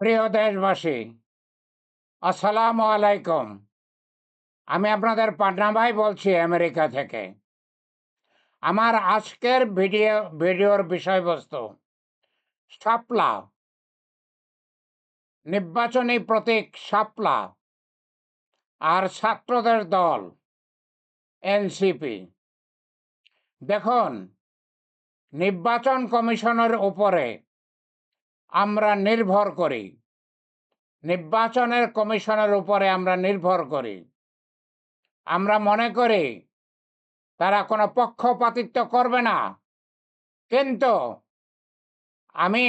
প্রিয় দেশবাসী, আসসালামু আলাইকুম। আমি আপনাদের পাটনা ভাই বলছি আমেরিকা থেকে। আমার আজকের ভিডিও, ভিডিওর বিষয়বস্তু, শাপলা। নির্বাচনী প্রতীক শাপলা আর ছাত্রদের দল, এনসিপি। দেখুন, নির্বাচন কমিশনের উপরে আমরা নির্ভর করি। নির্বাচনের কমিশনের উপরে আমরা নির্ভর করি। আমরা মনে করি তারা কোনো পক্ষপাতিত্ব করবে না। কিন্তু আমি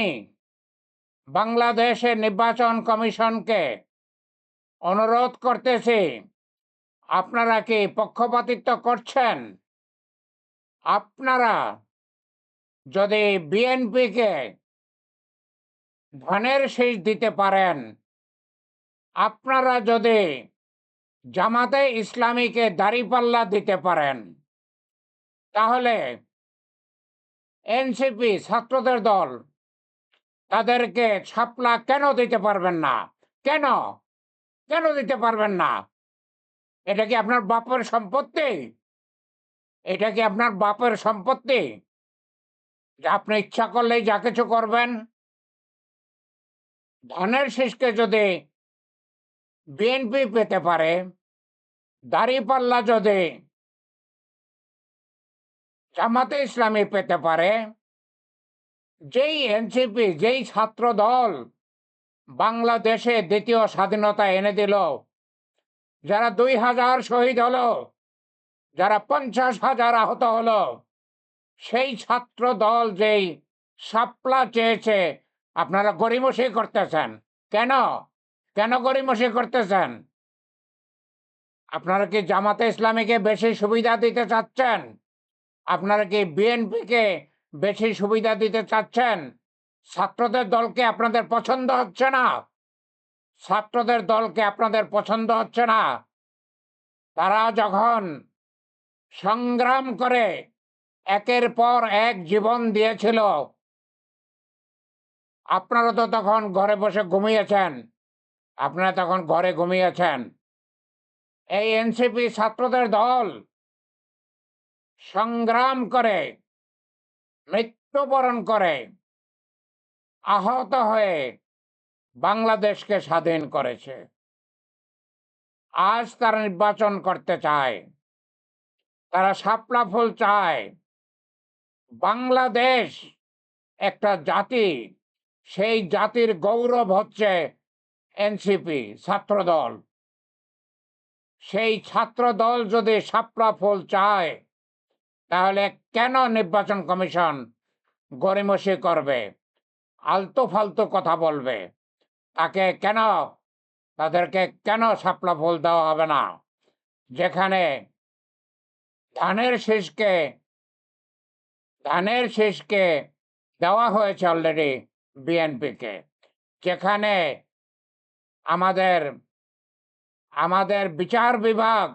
বাংলাদেশের নির্বাচন কমিশনকে অনুরোধ করতেছি, আপনারা কি পক্ষপাতিত্ব করছেন? আপনারা যদি বিএনপিকে ধনের শীষ দিতে পারেন। আপনারা যদি জামাতে ইসলামীকে দাড়িপাল্লা দিতে পারেন, তাহলে এনসিপি ছাত্রদের দল তাদেরকে ছাপলা কেন দিতে পারবেন না? কেন? কেন দিতে পারবেন না? এটা কি আপনার বাপের সম্পত্তি? এটা কি আপনার বাপের সম্পত্তি? যে আপনি ইচ্ছা করলেই যা কিছু করবেন। ধানের শীষকে যদি বিএনপি পেতে পারে, দাড়িপাল্লা যদি জামাতে ইসলামী পেতে পারে, যেই এনসিপি যেই ছাত্র দল বাংলাদেশে দ্বিতীয় স্বাধীনতা এনে দিল, যারা দুই হাজার শহীদ হলো, যারা পঞ্চাশ হাজার আহত হলো, সেই ছাত্র দল যেই সাপলা চেয়েছে আপনারা গরিমসি করতেছেন। কেন? কেন গরিমসি করতেছেন? আপনারা কি জামাতে ইসলামীকে বেশি সুবিধা দিতে চাচ্ছেন? আপনারা কি বিএনপিকে বেশি সুবিধা দিতে চাচ্ছেন? ছাত্রদের দলকে আপনাদের পছন্দ হচ্ছে না? ছাত্রদের দলকে আপনাদের পছন্দ হচ্ছে না? তারা যখন সংগ্রাম করে একের পর এক জীবন দিয়েছিল আপনারা তো তখন ঘরে বসে ঘুমিয়েছেন। আপনারা তখন ঘরে ঘুমিয়েছেন। এই এনসিপি ছাত্রদের দল সংগ্রাম করে, মৃত্যুবরণ করে, আহত হয়ে বাংলাদেশকে স্বাধীন করেছে। আজ তারা নির্বাচন করতে চায়, তারা শাপলা ফুল চায়। বাংলাদেশ একটা জাতি সেই জাতির গৌরব হচ্ছে এনসিপি, ছাত্রদল। সেই ছাত্রদল যদি শাপলা ফুল চায়, তাহলে কেন নির্বাচন কমিশন গরিমসি করবে? আলতো ফালতু কথা বলবে। তাকে কেন, তাদেরকে কেন শাপলা ফুল দেওয়া হবে না? যেখানে ধানের শীষকে ধানের শীষকে দেওয়া হয়েছে অলরেডি বিএনপিকে যেখানে আমাদের আমাদের বিচার বিভাগ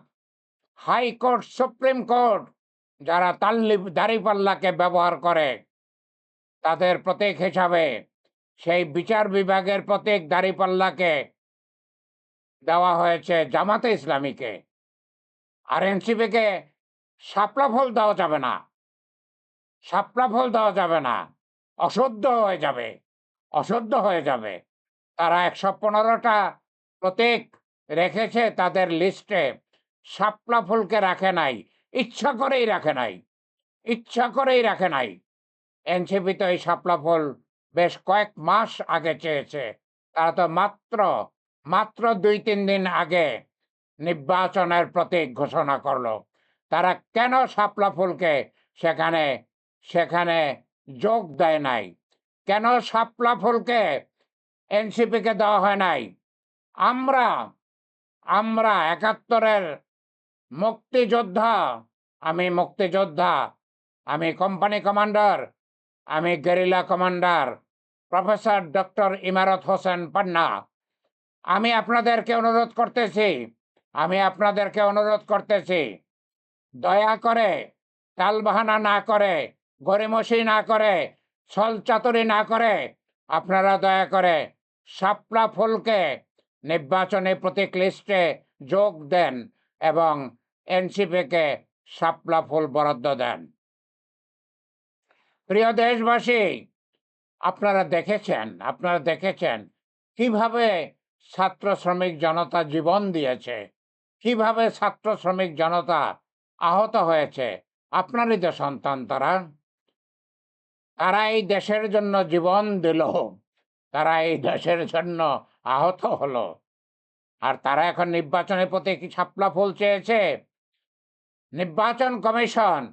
হাইকোর্ট সুপ্রিম কোর্ট, যারা তাল্লি, দাঁড়িপাল্লাকে ব্যবহার করে, তাদের প্রতীক হিসাবে সেই বিচার বিভাগের প্রতীক দাঁড়িপাল্লাকে দেওয়া হয়েছে জামাতে ইসলামীকে। আর এনসিপিকে শাপলা ফল দেওয়া যাবে না। শাপলা ফল দেওয়া যাবে না। অশুদ্ধ হয়ে যাবে। অশুদ্ধ হয়ে যাবে। তারা একশো পনেরোটা প্রতীক রেখেছে তাদের লিস্টে। শাপলা ফুলকে রাখে নাই, ইচ্ছা করেই রাখে নাই, ইচ্ছা করেই রাখে নাই। এনসিপি তো এই শাপলা ফুল বেশ কয়েক মাস আগে চেয়েছে। তারা তো মাত্র মাত্র দুই তিন দিন আগে নির্বাচনের প্রতীক ঘোষণা করল। তারা কেন শাপলা ফুলকে সেখানে সেখানে যোগ দেয় নাই? কেন শাপলা ফুলকে এনসিপিকে দেওয়া হয় নাই? আমরা আমরা একাত্তরের মুক্তিযোদ্ধা, আমি মুক্তিযোদ্ধা, আমি কোম্পানি কমান্ডার, আমি guerrilla commander, professor doctor Imarat Hossain Panna. আমি আপনাদেরকে অনুরোধ করতেছি, আমি আপনাদেরকে অনুরোধ করতেছি, দয়া করে টালবাহানা না করে গরিমসি না করে ছল চাতুরি না করে, আপনারা দয়া করে শাপলা ফুলকে নির্বাচনী প্রতীক লিস্টে যোগ দেন এবং এনসিপিকে শাপলা ফুল বরাদ্দ দেন। প্রিয় দেশবাসী, আপনারা দেখেছেন আপনারা দেখেছেন কীভাবে ছাত্র শ্রমিক জনতা জীবন দিয়েছে, কীভাবে ছাত্র শ্রমিক জনতা আহত হয়েছে, আপনারই তো সন্তান তারা। তারা এই দেশের জন্য জীবন দিল। তারা এই দেশের জন্য আহত হলো। আর তারা এখন নির্বাচনের প্রতি কি ছাপলা ফুল চেয়েছে? নির্বাচন কমিশন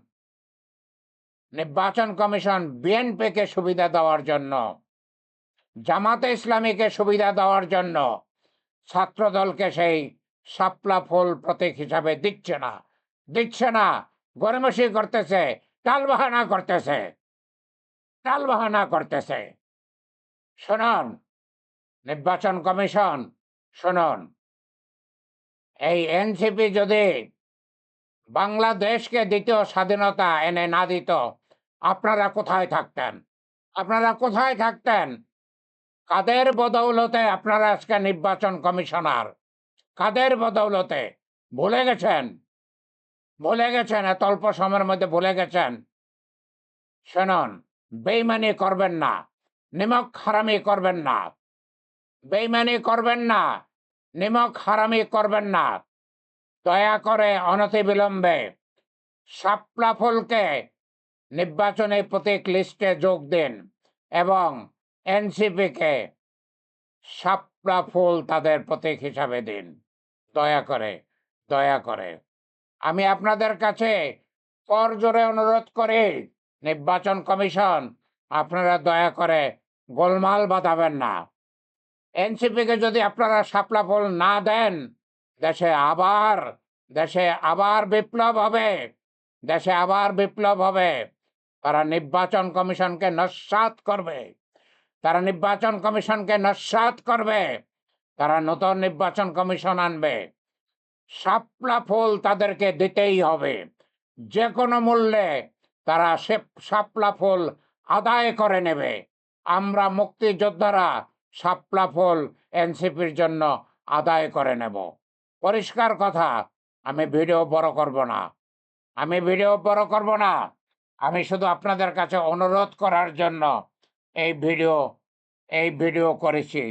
নির্বাচন কমিশন বিএনপিকে সুবিধা দেওয়ার জন্য, জামাতে ইসলামীকে সুবিধা দেওয়ার জন্য ছাত্রদলকে সেই শাপলা ফুল প্রতীক হিসাবে দিচ্ছে না। দিচ্ছে না। গরমসি করতেছে, টালবাহানা করতেছে। টালবাহানা করতেছে। শুনুন, নির্বাচন কমিশন, শুনুন। এই এনসিপি যদি বাংলাদেশকে দ্বিতীয় স্বাধীনতা এনে না দিত, আপনারা কোথায় থাকতেন? আপনারা কোথায় থাকতেন? কাদের বদৌলতে আপনারা আজকে নির্বাচন কমিশনার? কাদের বদৌলতে? ভুলে গেছেন? ভুলে গেছেন? এত অল্প সময়ের মধ্যে ভুলে গেছেন? শুনুন বেইমানি করবেন না, নিমক হারামি করবেন না বেইমানি করবেন না, নিমক হারামি করবেন না। দয়া করে অনতিবিলম্বে শাপলা ফুলকে নির্বাচনী প্রতীক লিস্টে যোগ দিন এবং এনসিপিকে শাপলা ফুল তাদের প্রতীক হিসাবে দিন। দয়া করে দয়া করে। আমি আপনাদের কাছে করজোরে অনুরোধ করি নির্বাচন কমিশন, আপনারা দয়া করে গোলমাল বাঁধাবেন না। এনসিপিকে যদি আপনারা শাপলা ফুল না দেন, দেশে আবার দেশে আবার বিপ্লব হবে, দেশে আবার বিপ্লব হবে। তারা নির্বাচন কমিশনকে নস্বাত করবে। তারা নির্বাচন কমিশনকে নস্বাত করবে। তারা নতুন নির্বাচন কমিশন আনবে। শাপলা ফুল তাদেরকে দিতেই হবে। যে কোনো মূল্যে তারা সে শাপলা ফুল আদায় করে নেবে। আমরা মুক্তিযোদ্ধারা শাপলা ফুল এনসিপির জন্য আদায় করে নেব। পরিষ্কার কথা, আমি ভিডিও বড় করব না। আমি ভিডিও বড় করব না। আমি শুধু আপনাদের কাছে অনুরোধ করার জন্য এই ভিডিও এই ভিডিও করেছি।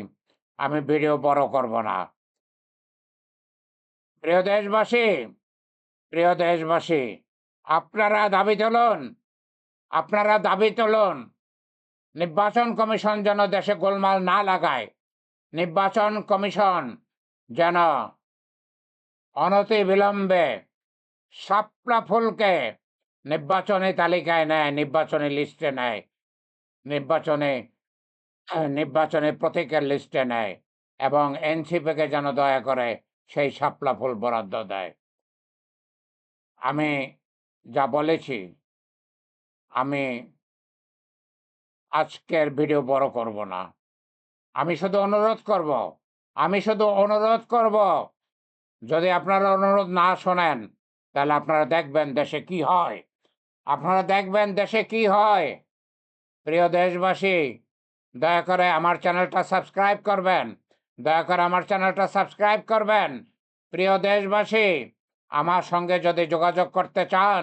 আমি ভিডিও বড় করব না। প্রিয় দেশবাসী প্রিয় দেশবাসী আপনারা দাবি তুলুন। আপনারা দাবি তুলুন। নির্বাচন কমিশন যেন দেশে গোলমাল না লাগায়। নির্বাচন কমিশন যেন অনতি বিলম্বে শাপলা ফুলকে নির্বাচনী তালিকায় নেয়, নির্বাচনী লিস্টে নেয়, নির্বাচনে নির্বাচনী প্রতীকের লিস্টে নেয় এবং এনসিপিকে যেন দয়া করে সেই শাপলা ফুল বরাদ্দ দেয়। আমি যা বলেছি, আমি আজকের ভিডিও বড় করব না। আমি শুধু অনুরোধ করব, আমি শুধু অনুরোধ করব, যদি আপনারা অনুরোধ না শোনেন, তাহলে আপনারা দেখবেন দেশে কি হয়। আপনারা দেখবেন দেশে কি হয়। প্রিয় দেশবাসী, দয়া করে আমার চ্যানেলটা সাবস্ক্রাইব করবেন, দয়া করে আমার চ্যানেলটা সাবস্ক্রাইব করবেন। প্রিয় দেশবাসী আমার সঙ্গে যদি যোগাযোগ করতে চান,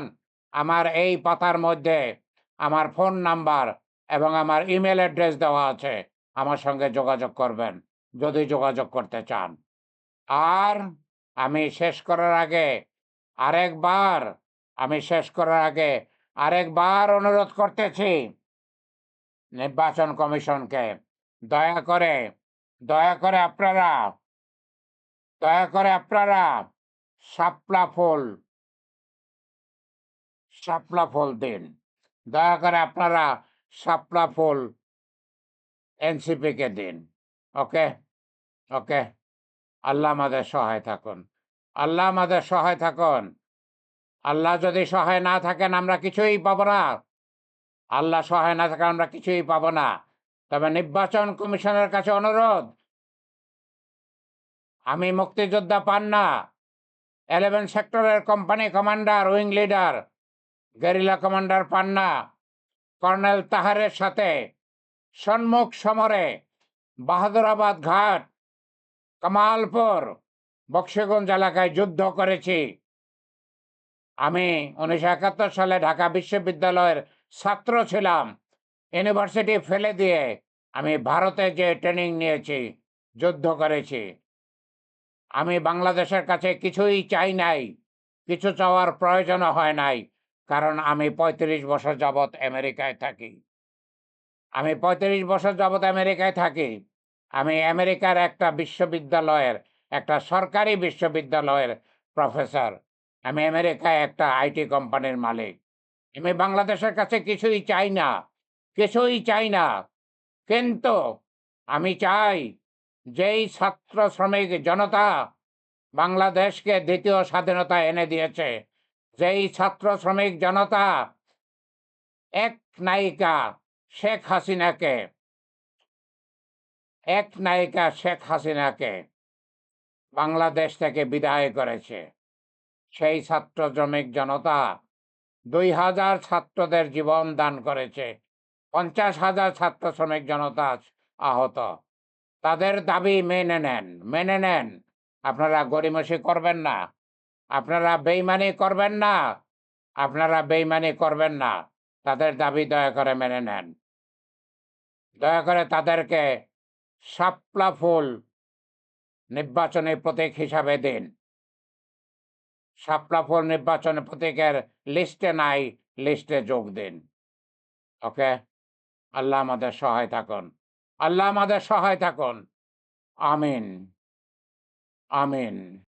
আমার এই পাতার মধ্যে আমার ফোন নাম্বার এবং আমার ইমেল অ্যাড্রেস দেওয়া আছে, আমার সঙ্গে যোগাযোগ করবেন, যদি যোগাযোগ করতে চান। আর আমি শেষ করার আগে আরেকবার, আমি শেষ করার আগে আরেকবার অনুরোধ করতেছি, নির্বাচন কমিশনকে। দয়া করে দয়া করে আপনারা, দয়া করে আপনারা শাপলা ফুল। শাপলা ফুল দিন। দয়া করে আপনারা শাপলা ফুল এনসিপিকে দিন, ওকে? ওকে? আল্লাহ আমাদের সহায় থাকুন। আল্লাহ আমাদের সহায় থাকুন। আল্লাহ যদি সহায় না থাকেন, আমরা কিছুই পাবো না। আল্লাহ সহায় না থাকেন আমরা কিছুই পাবো না। তবে নির্বাচন কমিশনের কাছে অনুরোধ, আমি মুক্তিযোদ্ধা পান না। এলেভেন সেক্টরের company commander wing leader guerrilla commander Panna colonel তাহারের সাথে সম্মুখ সমরে বাহাদুরাবাদ ঘাট কামালপুর বক্সিগঞ্জ এলাকায় যুদ্ধ করেছি। আমি উনিশশো একাত্তর সালে ঢাকা বিশ্ববিদ্যালয়ের ছাত্র ছিলাম। ইউনিভার্সিটি ফেলে দিয়ে আমি ভারতে যে ট্রেনিং নিয়েছি, যুদ্ধ করেছি। আমি বাংলাদেশের কাছে কিছুই চাই নাই, কিছু চাওয়ার প্রয়োজনও হয় নাই, কারণ আমি পঁয়ত্রিশ বছর যাবৎ আমেরিকায় থাকি। আমি পঁয়ত্রিশ বছর যাবৎ আমেরিকায় থাকি। আমি আমেরিকার একটা বিশ্ববিদ্যালয়ের, একটা সরকারি বিশ্ববিদ্যালয়ের প্রফেসর। আমি আমেরিকায় একটা আইটি কোম্পানির মালিক। আমি বাংলাদেশের কাছে কিছুই চাই না, কিছুই চাই না। কিন্তু আমি চাই যেই ছাত্র শ্রমিক জনতা বাংলাদেশকে দ্বিতীয় স্বাধীনতা এনে দিয়েছে, যেই ছাত্র শ্রমিক জনতা এক নায়িকা শেখ হাসিনাকে, এক নায়িকা শেখ হাসিনাকে বাংলাদেশ থেকে বিদায় করেছে। সেই ছাত্র শ্রমিক জনতা দুই হাজার ছাত্রদের জীবন দান করেছে। পঞ্চাশ হাজার ছাত্র শ্রমিক জনতা আহত। তাদের দাবি মেনে নেন মেনে নেন। আপনারা গরিমসি করবেন না। আপনারা বেইমানি করবেন না। আপনারা বেইমানি করবেন না। তাদের দাবি দয়া করে মেনে নেন। দয়া করে তাদেরকে শাপলা ফুল নির্বাচনী প্রতীক হিসাবে দিন। শাপলা ফুল নির্বাচনী প্রতীকের লিস্টে নাই, লিস্টে যোগ দিন। ওকে? আল্লাহ আমাদের সহায় থাকুন। আল্লাহ আমাদের সহায় থাকুন আমিন। আমিন।